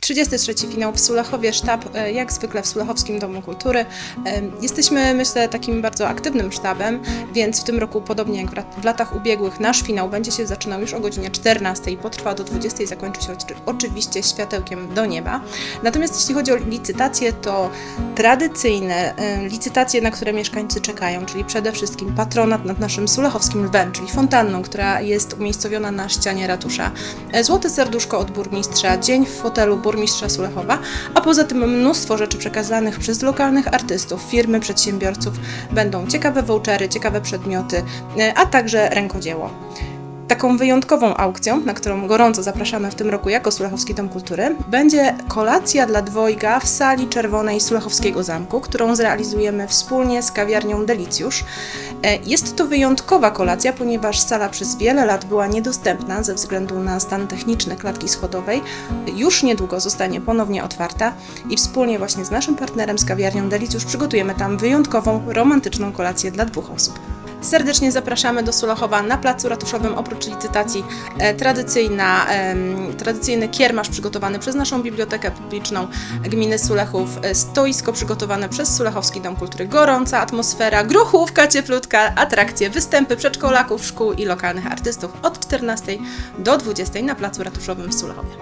33 finał w Sulechowie, sztab e, jak zwykle w Sulechowskim Domu Kultury. Jesteśmy, myślę, takim bardzo aktywnym sztabem, więc w tym roku, podobnie jak w lat- w latach ubiegłych, nasz finał będzie się zaczynał już o godzinie 14 i potrwa do 20 i zakończy się oczy- oczywiście światełkiem do nieba. Natomiast jeśli chodzi o licytacje, to tradycyjne licytacje, na które mieszkańcy czekają, czyli przede wszystkim patronat nad naszym Sulechowskim Lwem, czyli fontanną, która jest umiejscowiona na ścianie ratusza, e, złote serduszko od burmistrza, dzień w fotelu burmistrza Sulechowa, a poza tym mnóstwo rzeczy przekazanych przez lokalnych artystów, firmy, przedsiębiorców. Będą ciekawe vouchery, ciekawe przedmioty, e, a także rękodzieło. Taką wyjątkową aukcją, na którą gorąco zapraszamy w tym roku jako Sulechowski Dom Kultury, będzie kolacja dla dwojga w sali czerwonej Sulechowskiego Zamku, którą zrealizujemy wspólnie z kawiarnią Delicjusz. E, Jest to wyjątkowa kolacja, ponieważ sala przez wiele lat była niedostępna ze względu na stan techniczny klatki schodowej. Już niedługo zostanie ponownie otwarta i wspólnie właśnie z naszym partnerem z kawiarnią Delicjusz przygotujemy tam wyjątkową, romantyczną kolację dla dwóch osób. Serdecznie zapraszamy do Sulechowa na placu ratuszowym. Oprócz licytacji e, tradycyjna, tradycyjny kiermasz przygotowany przez naszą Bibliotekę Publiczną Gminy Sulechów, e, stoisko przygotowane przez Sulechowski Dom Kultury, gorąca atmosfera, gruchówka cieplutka, atrakcje, występy przedszkolaków, szkół i lokalnych artystów od 14 do 20 na placu ratuszowym w Sulechowie.